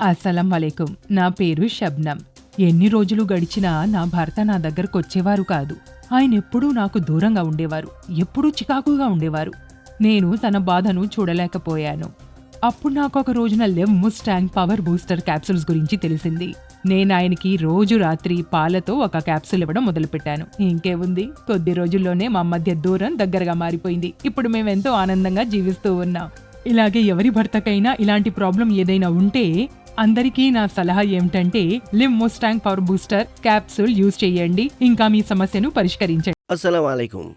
అస్సలం వలేకుం నా పేరు షబ్నం ఎన్ని రోజులు గడిచినా నా భర్త నా దగ్గరకు వచ్చేవారు కాదు. ఆయన ఎప్పుడూ నాకు దూరంగా ఉండేవారు. ఎప్పుడూ చికాకుగా ఉండేవారు. నేను తన బాధను చూడలేకపోయాను. అప్పుడు నాకు ఒక రోజున Lev Mustang power booster capsules గురించి తెలిసింది. నేను ఆయనకి రోజు రాత్రి పాలతో ఒక క్యాప్సూల్ ఇవ్వడం మొదలుపెట్టాను. ఇంకేముంది? కొద్ది రోజుల్లోనే మా మధ్య దూరం దగ్గరగా మారిపోయింది. ఇప్పుడు మేమెంతో ఆనందంగా జీవిస్తూ ఉన్నాం. ఇలాగే ఎవరి భర్తకైనా ఇలాంటి ప్రాబ్లం ఏదైనా ఉంటే అందరికీ నా సలహా ఏమిటంటే Liv Mustang power booster capsule use చేయండి. ఇంకా మీ సమస్యను పరిష్కరించండి. అస్సలం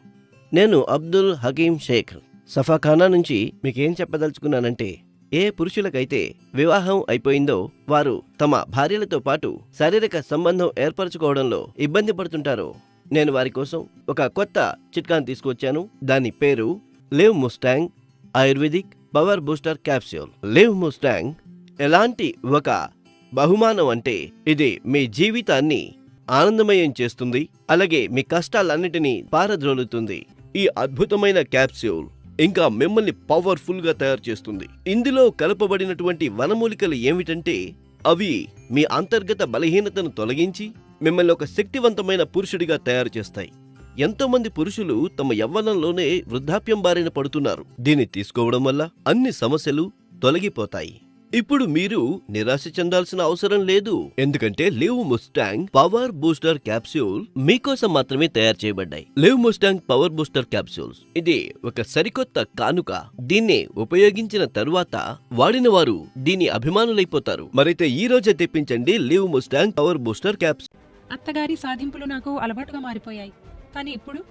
నేను అబ్దుల్ హకీం షేక్. సఫాఖానా నుంచి మీకేం చెప్పదలుచుకున్నానంటే ఏ పురుషులకైతే వివాహం అయిపోయిందో వారు తమ భార్యలతో పాటు శారీరక సంబంధం ఏర్పరచుకోవడంలో ఇబ్బంది పడుతుంటారో నేను వారి కోసం ఒక కొత్త చిట్కాను తీసుకొచ్చాను దాని పేరు Liv Mustang ayurvedic power booster capsule. Liv Mustang ఎలాంటి ఒక బహుమానం అంటే ఇది మీ జీవితాన్ని ఆనందమయం చేస్తుంది అలాగే మీ కష్టాలన్నిటినీ పారద్రోలుతుంది. ఈ అద్భుతమైన క్యాప్సూల్ ఇంకా మిమ్మల్ని పవర్ఫుల్గా తయారు చేస్తుంది. ఇందులో కలపబడినటువంటి వనమూలికలు ఏమిటంటే అవి మీ అంతర్గత బలహీనతను తొలగించి మిమ్మల్ని ఒక శక్తివంతమైన పురుషుడిగా తయారు చేస్తాయి. ఎంతో మంది పురుషులు తమ యవ్వనంలోనే వృద్ధాప్యం బారిన పడుతున్నారు. దీన్ని తీసుకోవడం వల్ల అన్ని సమస్యలు తొలగిపోతాయి. ఇప్పుడు మీరు నిరాశ చెందాల్సిన అవసరం లేదు. ఎందుకంటే Liv Mustang power booster capsule మీకోసం మాత్రమే తయారు చేయబడ్డాయి. Liv Mustang power booster capsules. ఇది ఒక సరికొత్త కానుక. దీన్ని ఉపయోగించిన తరువాత వాడిన వారు దీని అభిమానులైపోతారు. మరైతే ఈ రోజే తెప్పించండి Liv Mustang power booster capsule అత్తగారి సాధింపులు నాకు అలవాటుగా మారిపోయాయి. కానీ ఇప్పుడు?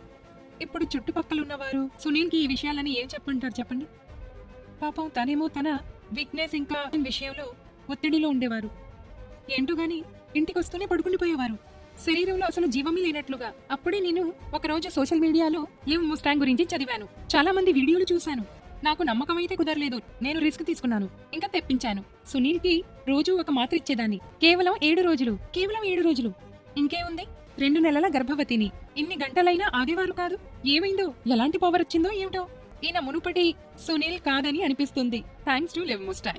ఇప్పుడు చుట్టుపక్కల ఉన్నవారు సునీల్కి ఈ విషయాలని ఏం చెప్పంటారు చెప్పండి? పాపం తనేమో తన వీక్నెస్ ఇంకా విషయంలో ఒత్తిడిలో ఉండేవారు. ఏంటో గాని ఇంటికి వస్తూనే పడుకుండిపోయేవారు శరీరంలో అసలు జీవమే లేనట్లుగా అప్పుడే నేను ఒకరోజు సోషల్ మీడియాలో లివ్ ముస్టాంగ్ గురించి చదివాను. చాలా మంది వీడియోలు చూశాను. నాకు నమ్మకం అయితే కుదరలేదు. నేను రిస్క్ తీసుకున్నాను. ఇంకా తెప్పించాను. సునీల్కి రోజు ఒక మాత్ర ఇచ్చేదాన్ని. కేవలం ఏడు రోజులు. కేవలం ఏడు రోజులు. ఇంకేముంది? రెండు నెలల గర్భవతిని. ఇన్ని గంటలైనా ఆగేవారు కాదు. ఏమైందో? ఎలాంటి పవర్ వచ్చిందో ఏమిటో? ఈయన మునుపటి సునీల్ కాదని అనిపిస్తుంది. థ్యాంక్స్ టు లివ్ ముస్టాంగ్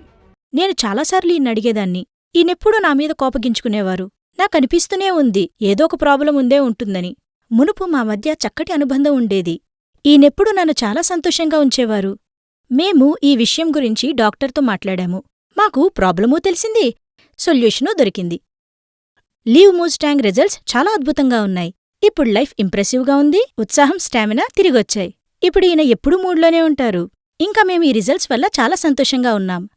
నేను చాలాసార్లు ఈయన అడిగేదాన్ని. ఈయనెప్పుడూ నా మీద కోపగించుకునేవారు. నాకనిపిస్తూనే ఉంది. ఏదో ఒక ప్రాబ్లం ఉందే ఉంటుందని. మునుపు మా మధ్య చక్కటి అనుబంధం ఉండేది. ఈయనెప్పుడు నన్ను చాలా సంతోషంగా ఉంచేవారు. మేము ఈ విషయం గురించి డాక్టర్తో మాట్లాడాము. మాకు ప్రాబ్లమూ తెలిసింది. సొల్యూషను దొరికింది. లీవ్ మూస్టాంగ్ రిజల్ట్స్ చాలా అద్భుతంగా ఉన్నాయి. ఇప్పుడు లైఫ్ ఇంప్రెసివ్గా ఉంది. ఉత్సాహం స్టామినా తిరిగొచ్చాయి. ఇప్పుడు ఈయన ఎప్పుడూ మూడ్లోనే ఉంటారు. ఇంకా మేము ఈ రిజల్ట్స్ వల్ల చాలా సంతోషంగా ఉన్నాం.